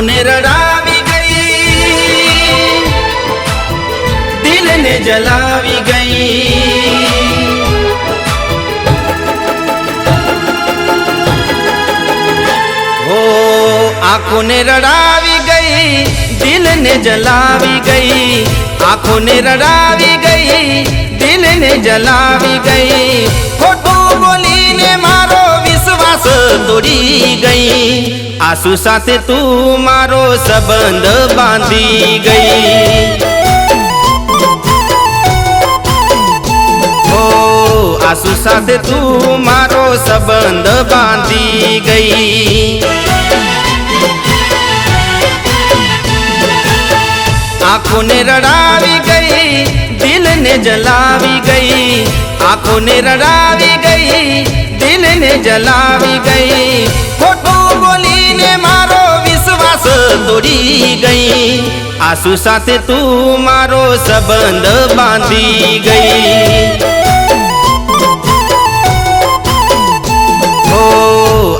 આંખોને રડાવી ગઈ દિલને જલાવી ગઈ હો આંખોને રડાવી ગઈ દિલને જલાવી ગઈ આંખોને રડાવી ગઈ દિલને જલાવી ગઈ તોડી ગઈ. આંસુ સાથે તું મારો સંબંધ બાંધી ગઈ. આસુ સાથે તું મારો સંબંધ બાંધી ગઈ. દિલને જલાવી ગઈ આંખોને રડાવી ગઈ દિલને જલાવી ગઈ ખોટું બોલીને મારો વિશ્વાસ તોડી ગઈ આંસુ સાથે તું મારો સંબંધ બાંધી ગઈ હો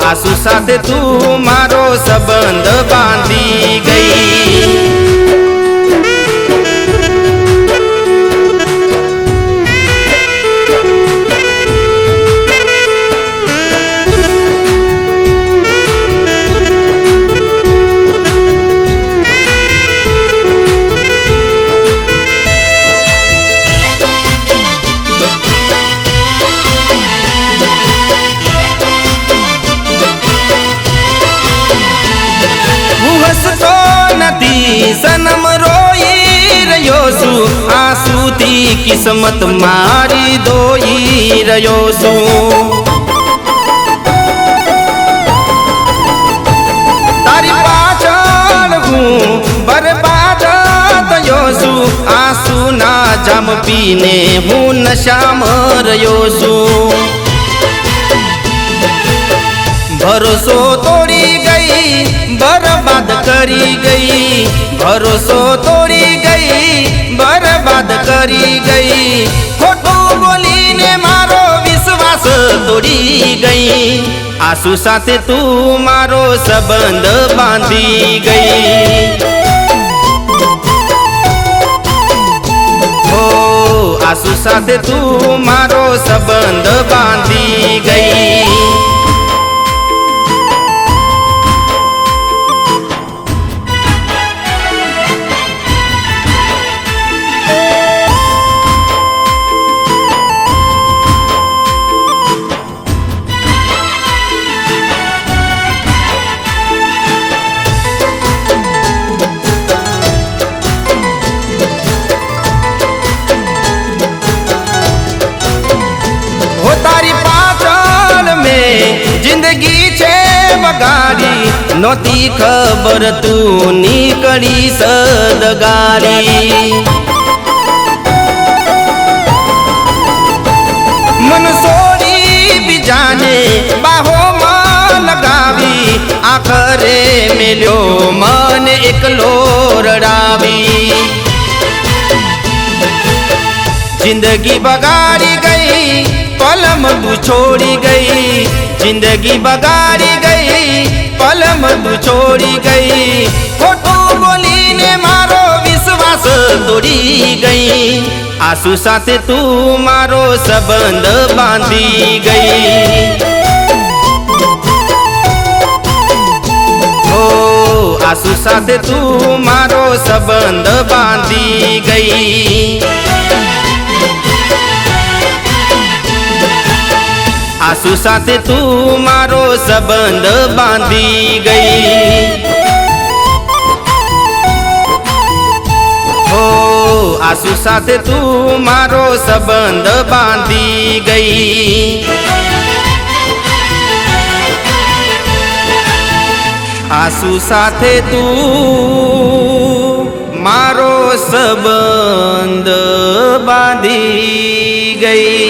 આંસુ સાથે તું મારો સંબંધ બાંધી ગઈ આંસુથી કિસ્મત મારી દોઈ રહ્યો છું. તારી પાછળ હું બરબાદ થયો છું. આંસુના જામ પીને હું નશામાં રહ્યો છું. ભરોસો તોડી ગઈ, બરબાદ કરી ગઈ. ભરોસો બરબાદ કરી ગઈ ખોટું બોલીને મારો વિશ્વાસ તોડી ગઈ આસુ સાથે તું મારો સંબંધ બાંધી ગઈ આંસુ સાથે તું મારો સંબંધ બાંધી ગઈ બગાડી નહોતી ખબર તું નીકળી સદગારી મન સોડી બીજાને બાહોમાં લગાવી, આખરે મેલ્યો મન એકલો રડાવી. જિંદગી બગાડી ગઈ પલમ તું છોડી ગઈ, જિંદગી બગાડી ગઈ, પલમ તું છોડી ગઈ. ખોટું બોલીને મારો વિશ્વાસ તોડી ગઈ. આંસુ સાથે તું મારો સંબંધ બાંધી ગઈ. આસુ સાથે તું મારો સંબંધ બાંધી ગઈ. આંસુ સાથે તું મારો સંબંધ બાંધી ગઈ હો આંસુ સાથે તું મારો સંબંધ બાંધી ગઈ આંસુ સાથે તું મારો સંબંધ બાંધી ગઈ